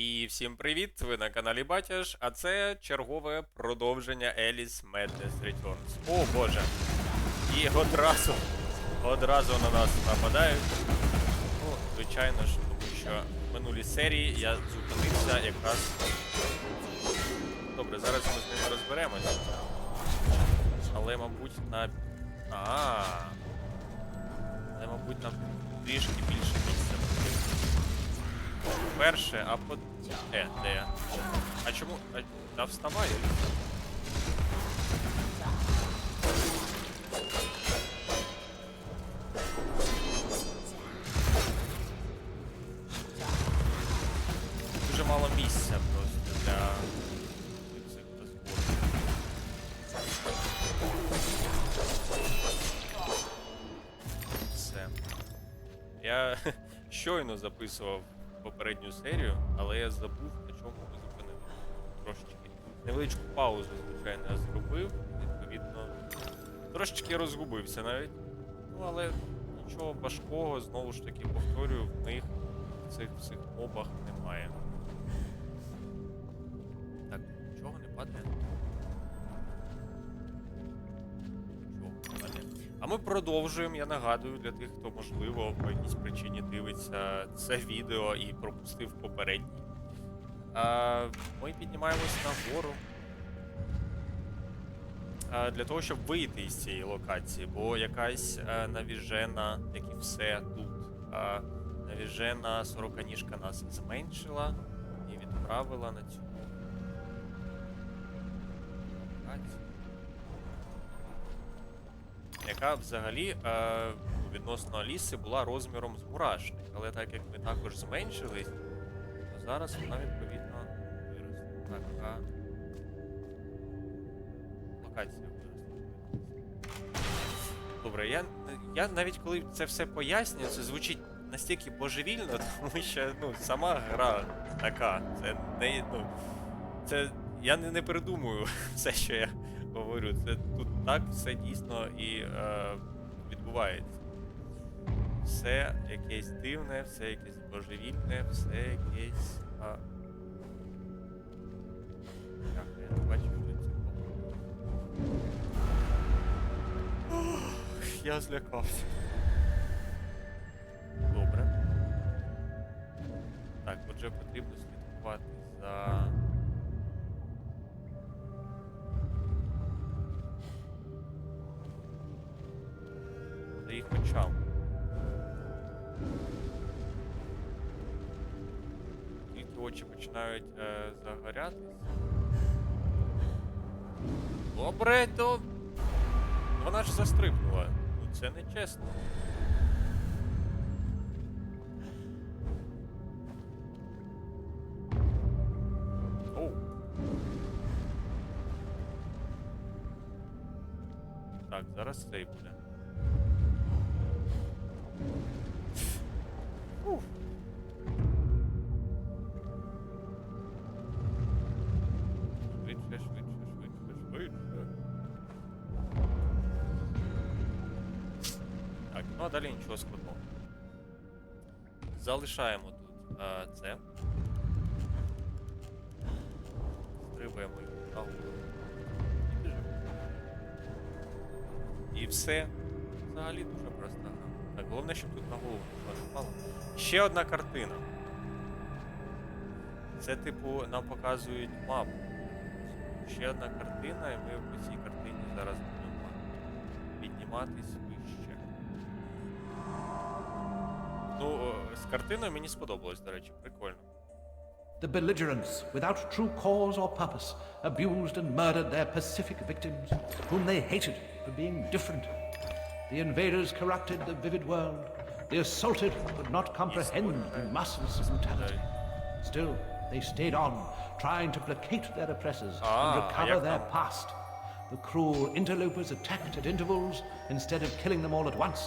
І всім привіт! Ви на каналі Батяш, а це чергове продовження Alice Madness Returns. О боже! І одразу, одразу на нас нападають. Ну, звичайно ж, тому що в минулій серії я зупинився якраз. Добре, зараз ми з ними розберемося. Але, мабуть, на. А. Але, мабуть, нам трішки більше місця. Перше, а по. Е, де? А чому. А, та вставай. Дуже мало місця просто для цих розборів. Все. Я щойно записував попередню серію, але я забув, на чому ми зупинилися. Трошечки. Невеличку паузу, звичайно, я зробив. Відповідно, трошечки розгубився навіть. Ну, але нічого важкого, знову ж таки, повторюю, в них в цих всіх мобах немає. Так, нічого не падає. А ми продовжуємо. Я нагадую для тих, хто можливо по якійсь причині дивиться це відео і пропустив попередній. Ми піднімаємось нагору. Для того, щоб вийти із цієї локації, бо якась навіжена, як і все тут, навіжена сороканіжка нас зменшила і відправила на цю яка взагалі е, відносно Аліси була розміром з мурашник. Але так як ми також зменшились, то зараз вона відповідно виросла. Так, локація виросла. Добре, я, я навіть коли це все пояснюю, це звучить настільки божевільно, тому що ну, сама гра така. Це не. Ну, це я не, не придумую все, що я говорю. Це тут так все дійсно і е, відбувається. Все якесь дивне, все якесь божевільне, все якесь. А... Так, я не бачу, що це. Ох, Я злякався. Добре. Так, отже потрібно слідкувати за. За їх очам. Очі починають е, загорятися. Добре, то. Вона ж застрибнула. Ну це не чесно. Далі нічого складного. Залишаємо тут а, це. Стрибаємо його. І все. Взагалі дуже просто. гра. Так, головне, щоб тут на голову не впало. Ще одна картина. Це, типу, нам показують мапу. Ще одна картина, і ми по цій картині зараз будемо підніматись з картиною мені сподобалось, до речі, прикольно. The belligerents, without true cause or purpose, abused and murdered their pacific victims, whom they hated for being different. The invaders corrupted the vivid world. The assaulted could not comprehend the masses of brutality. Still, they stayed on, trying to placate their oppressors Ah, and recover як their там? past. The cruel interlopers attacked at intervals instead of killing them all at once.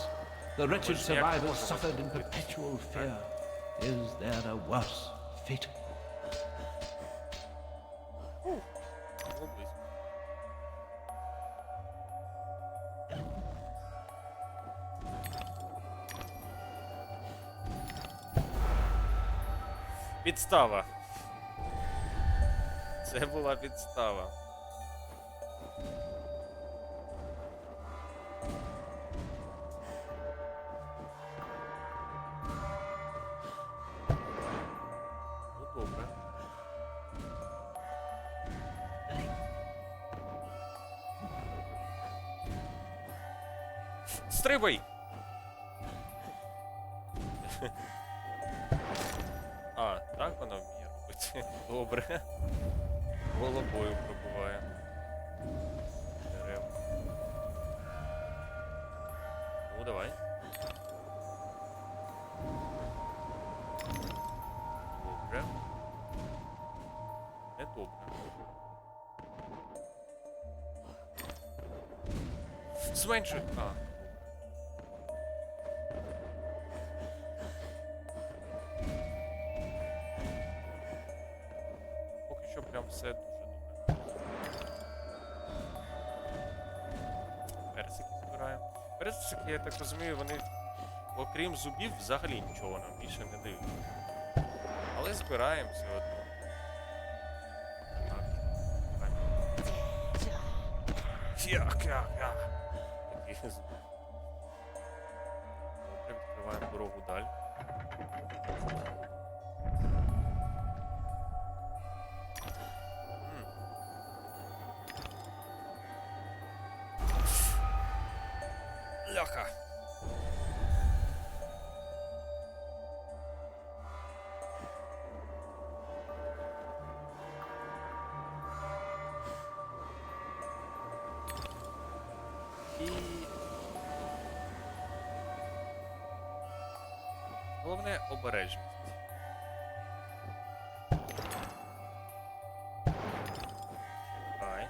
The wretched Ось як survivors можна suffered in зробити? perpetual fear. Is there a worse fate? Було близько. Підстава. Це була підстава. Добре. Головою пробуває. Дерев. Ну, давай. Добре. Не добре. Зменшуй. А. так розумію, вони, окрім зубів, взагалі нічого нам більше не дають. Але збираємо все одно. Так. Як, як, як. Добре, відкриваємо дорогу далі. Головне обережність. Чекай.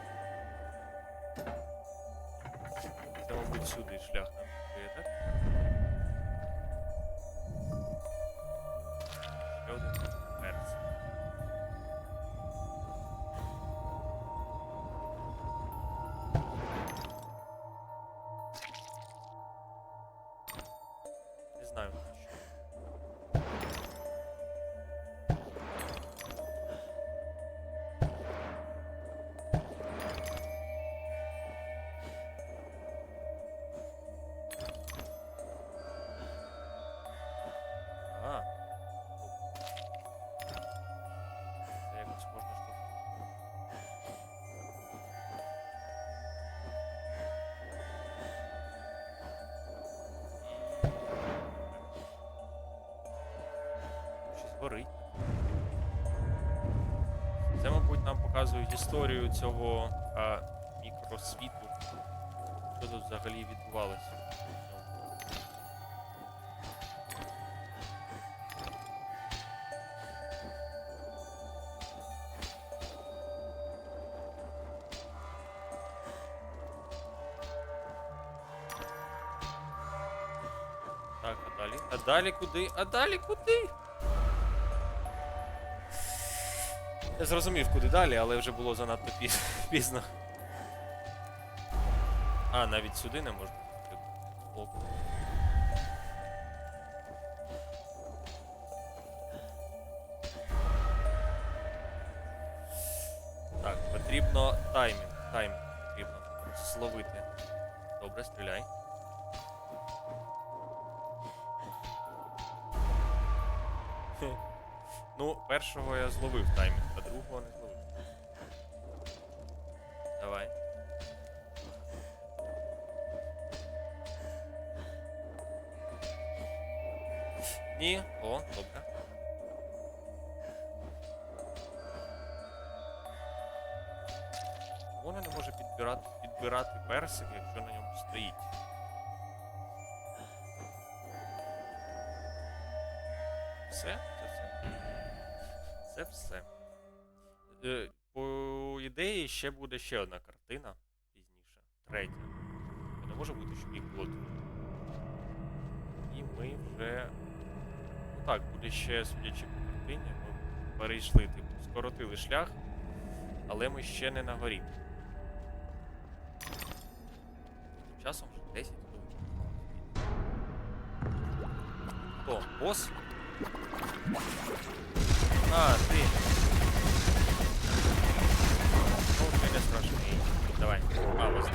Це, мабуть, сюди шлях нам так? Горить. Це, мабуть, нам показують історію цього а, мікросвіту. Що тут взагалі відбувалося. Так, а далі? Далі куди? А далі куди? Зрозумів, куди далі, але вже було занадто піз- пізно. А, навіть сюди не можна. Ок. Так, потрібно таймінг. Таймінг потрібно зловити. Добре, стріляй. Ну, першого я зловив таймінг, а ще буде ще одна картина пізніше. Третя. Не може бути, щоб їх було дві. І ми вже. Ну так, буде ще, судячи по картині, ми перейшли, типу, скоротили шлях, але ми ще не на горі. Часом вже 10 хвилин. Хто? Бос? А, ти. страшный. Давай. А, вот.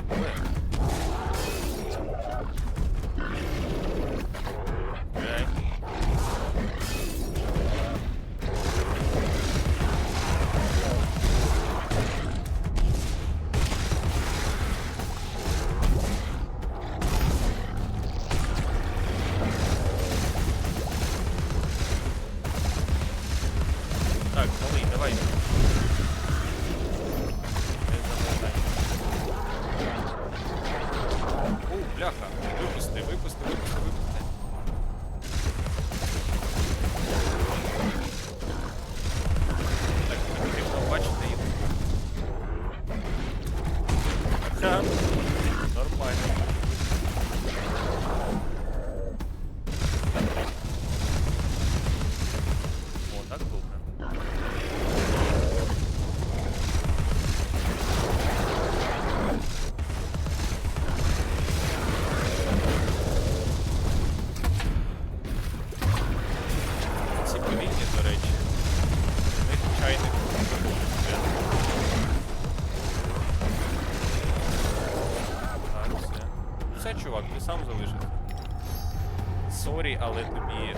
Але тобі.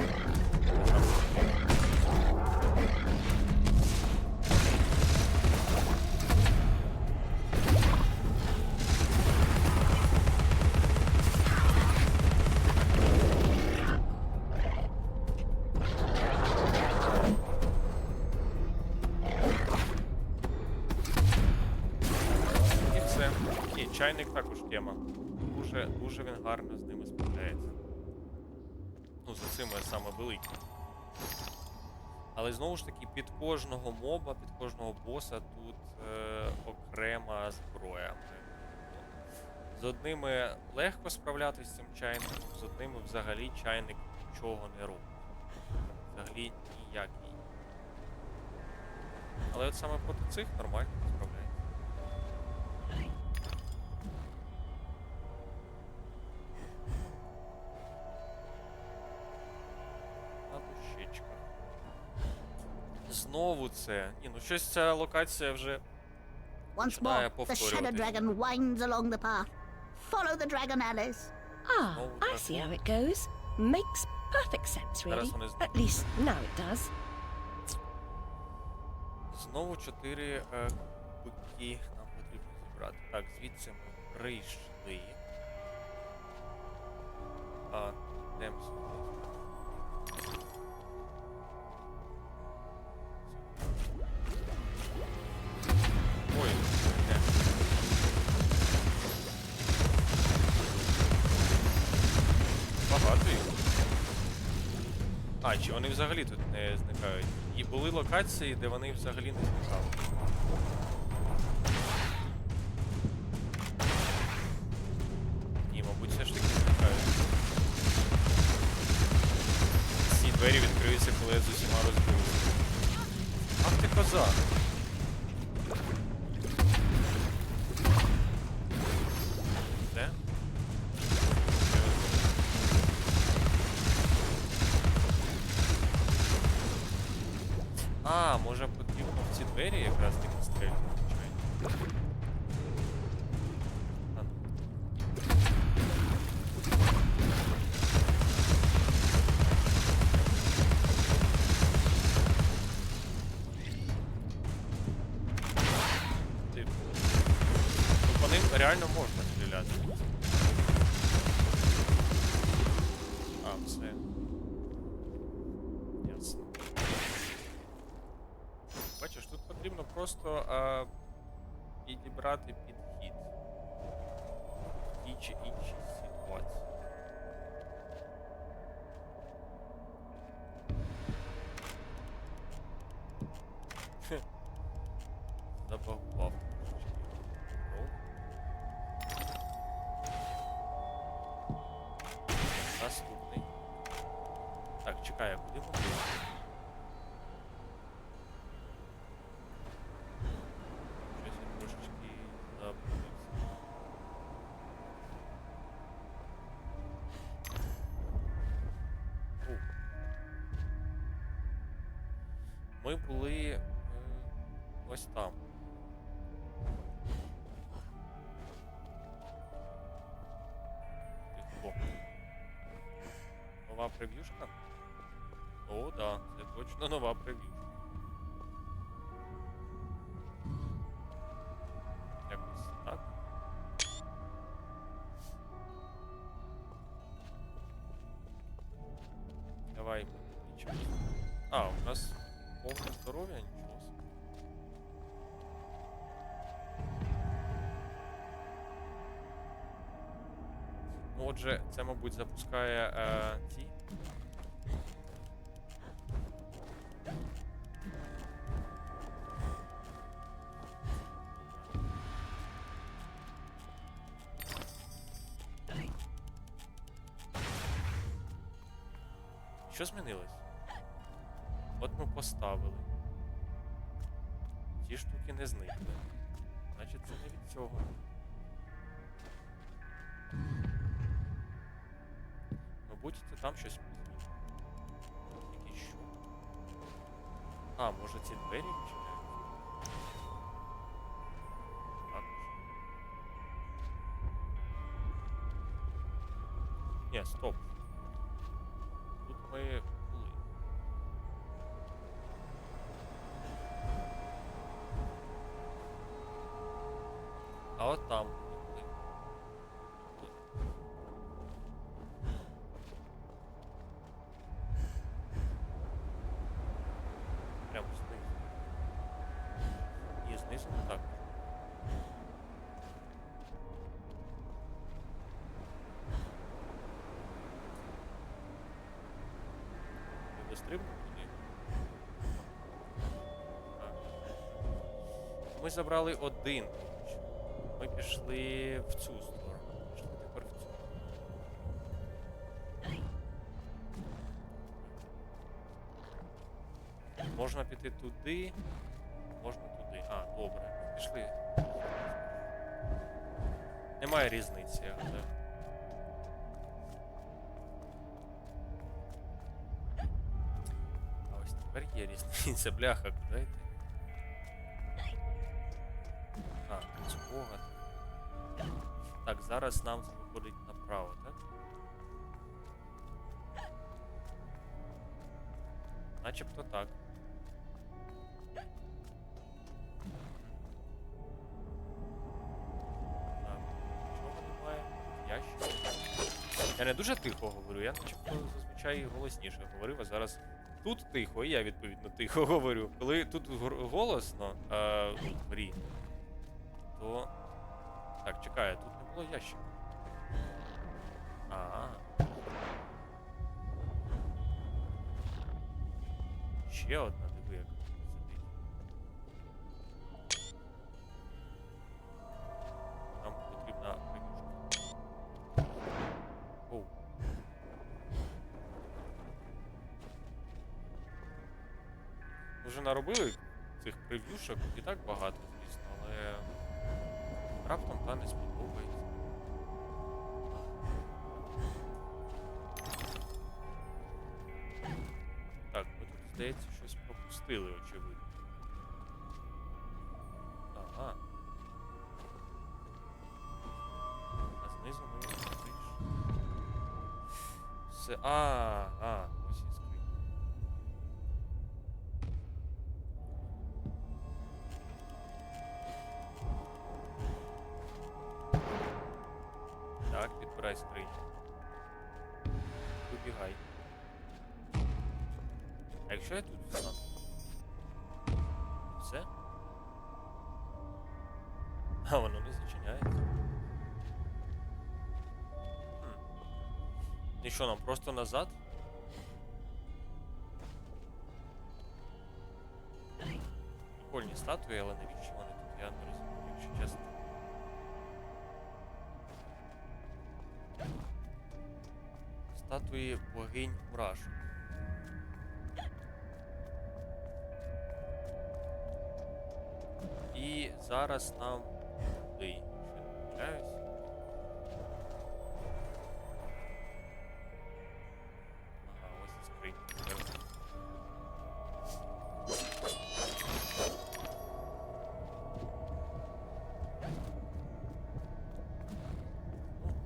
Ні, чайник також тема. Дуже, дуже він справляється. Ну, за цими саме великими. Але знову ж таки, під кожного моба, під кожного боса тут е, окрема зброя. З одними легко справлятися з цим чайником, з одними взагалі чайник нічого не робить. Взагалі ніякий. Але от саме проти цих нормально справляється. Знову це. Ні, ну щось ця локація вже. Once more, the Shadow. Dragon winds along the path. Follow the dragon Alice. Ah, Oh, I see how it goes. Makes perfect sense, really. At least now it does. Знову чотири е, нам потрібно зібрати. Так, звідси ми прийшли. А, йдемо сюди. А, чи вони взагалі тут не зникають? І були локації, де вони взагалі не зникали. А, може потрібно в ці двері якраз таки стрельнути, звичайно. Забагував трошечки. Ну. Наступний. Так, чекай, а куди ми Нова прев'юшка? О, да, це точно нова прев'юшка. Якось так. Давай нічого. А, у нас повністю здоров'я, нічого. Ну, Отже, це, мабуть, запускає е, Що змінилось? От ми поставили. Ті штуки не зникли. Значить, це не від цього. Мабуть, це там щось. Якісь що? А, може ці двері відчиняються? Також. Ні, стоп. Ми були. А от там ми були. Тут. Прямо знизу. Ні, знизу не так. Не дострибнув туди? Так. Ми забрали один. Ми пішли в цю сторону. Пішли тепер в цю. Можна піти туди, можна туди. А, добре. Пішли. Немає різниці, гадаю. А ось тепер є різниця, бляха, куди йти? Тут. Так, зараз нам виходить направо, так? Начебто так. Нічого немає. Ящик. Я не дуже тихо говорю, я начебто зазвичай голосніше говорив, а зараз тут тихо, і я відповідно тихо говорю. Коли тут голосно е, ну, в грі, то. Так, чекай, тут не було ящика. А. Ще одна, диви, як сидить. Нам потрібна прев'юшка. Оу. Вже наробили цих прев'юшок і так багато, звісно, раптом та не сподобається. Так, ми тут, здається, щось пропустили, очевидно. Ага. А знизу ми прийшли. Все. А, А якщо я тут встану? Все? А воно не зачиняється. Хм. І що, нам просто назад? Прикольні статуї, але навіщо вони тут? Я не розумію, якщо чесно. Статуї богинь мурашок. Нічого складного,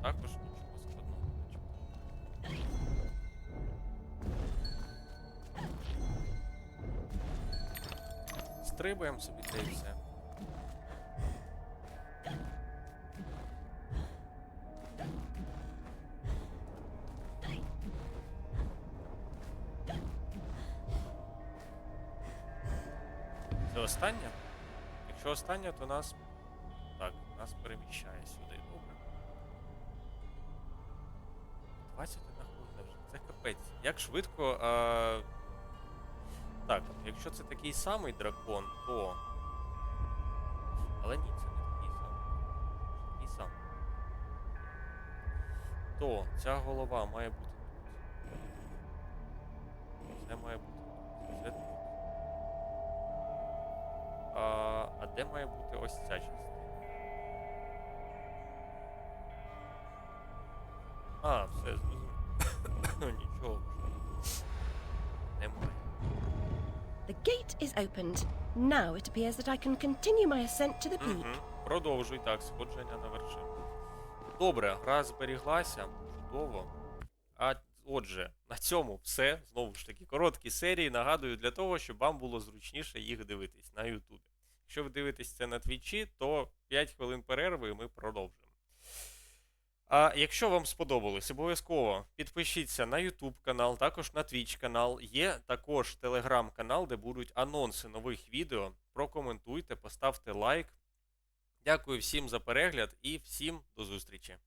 начебто. Стрибаємо собі та все. Це остання? Якщо остання, то нас. Так, нас переміщає сюди. Добре. 21 хвилина вже. Це капець. Як швидко. А... Так, якщо це такий самий дракон, то. Але ні, це не такий самий. Такий самий. То ця голова має бути тут. Це має бути де має бути ось ця частина? А, все зрозумів. Ну нічого. Немає. The gate is opened. Now it appears that I can continue my ascent to the peak. Мгм. Продовжуй так, сходження на вершину. Добре, гра зберіглася. Чудово. А отже, на цьому все. Знову ж таки, короткі серії. Нагадую, для того, щоб вам було зручніше їх дивитись на Ютубі. Якщо ви дивитесь це на твічі, то 5 хвилин перерви і ми продовжимо. А якщо вам сподобалось, обов'язково підпишіться на YouTube канал, також на Twitch канал. Є також телеграм-канал, де будуть анонси нових відео. Прокоментуйте, поставте лайк. Дякую всім за перегляд і всім до зустрічі.